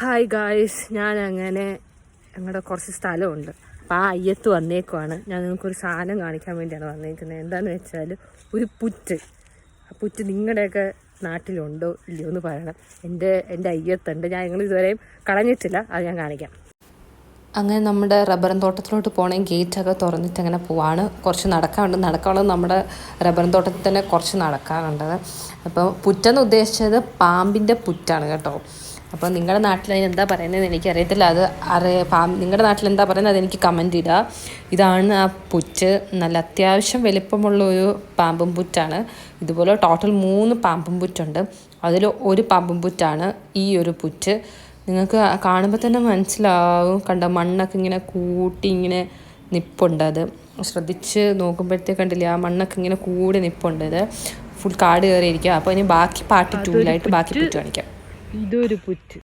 Hi guys ഞാൻ അങ്ങനെ ഞങ്ങളുടെ കുറച്ച് സ്ഥലമുണ്ട്. അപ്പം ആ അയ്യത്ത് വന്നേക്കുവാണ്. ഞാൻ നിങ്ങൾക്കൊരു സാധനം കാണിക്കാൻ വേണ്ടിയാണ് വന്നേക്കുന്നത്. എന്താണെന്ന് വെച്ചാൽ ഒരു പുറ്റ്. ആ പുറ്റ് നിങ്ങളുടെയൊക്കെ നാട്ടിലുണ്ടോ ഇല്ലയോ എന്ന് പറയണം. എന്റെ എന്റെ അയ്യത്തുണ്ട്. ഞാൻ നിങ്ങൾ ഇതുവരെയും കളഞ്ഞിട്ടില്ല. അത് ഞാൻ കാണിക്കാം. അങ്ങനെ നമ്മുടെ റബ്ബർ തോട്ടത്തിലോട്ട് പോകണമെങ്കിൽ ഗേറ്റൊക്കെ തുറന്നിട്ട് അങ്ങനെ പോവാണ്. കുറച്ച് നടക്കാനുണ്ട്. നടക്കാനുള്ളത് നമ്മുടെ റബ്ബർ തോട്ടത്തിൽ തന്നെ കുറച്ച് നടക്കാനുണ്ടത് അപ്പോൾ പുറ്റെന്ന് ഉദ്ദേശിച്ചത് പാമ്പിന്റെ പുറ്റാണ് കേട്ടോ. അപ്പോൾ നിങ്ങളുടെ നാട്ടിൽ അതിന് എന്താ പറയുന്നത് എനിക്കറിയത്തില്ല. അത് അറിയ നിങ്ങളുടെ നാട്ടിൽ എന്താ പറയുന്നത് അതെനിക്ക് കമന്റ് ഇടുക ഇതാണ് ആ പുറ്റ്. നല്ല അത്യാവശ്യം വലിപ്പമുള്ള ഒരു പാമ്പും പുറ്റാണ്. ഇതുപോലെ ടോട്ടൽ മൂന്ന് പാമ്പും പുറ്റുണ്ട്. അതിൽ ഒരു പാമ്പും പുറ്റാണ് ഈ ഒരു പുറ്റ്. നിങ്ങൾക്ക് കാണുമ്പോൾ തന്നെ മനസ്സിലാവും. കണ്ട മണ്ണൊക്കെ ഇങ്ങനെ കൂട്ടി ഇങ്ങനെ നിപ്പുണ്ട് അത്. ശ്രദ്ധിച്ച് നോക്കുമ്പോഴത്തേക്ക് കണ്ടില്ലേ ആ മണ്ണൊക്കെ ഇങ്ങനെ കൂടി നിപ്പുണ്ട് ഇത് ഫുൾ കാട് കയറിയിരിക്കുക അപ്പോൾ ഇനി ബാക്കി പാർട്ട് ടൂവിലായിട്ട് ബാക്കി പുറ്റ് കാണിക്കാം. ഇതൊരു പുറ്റ്.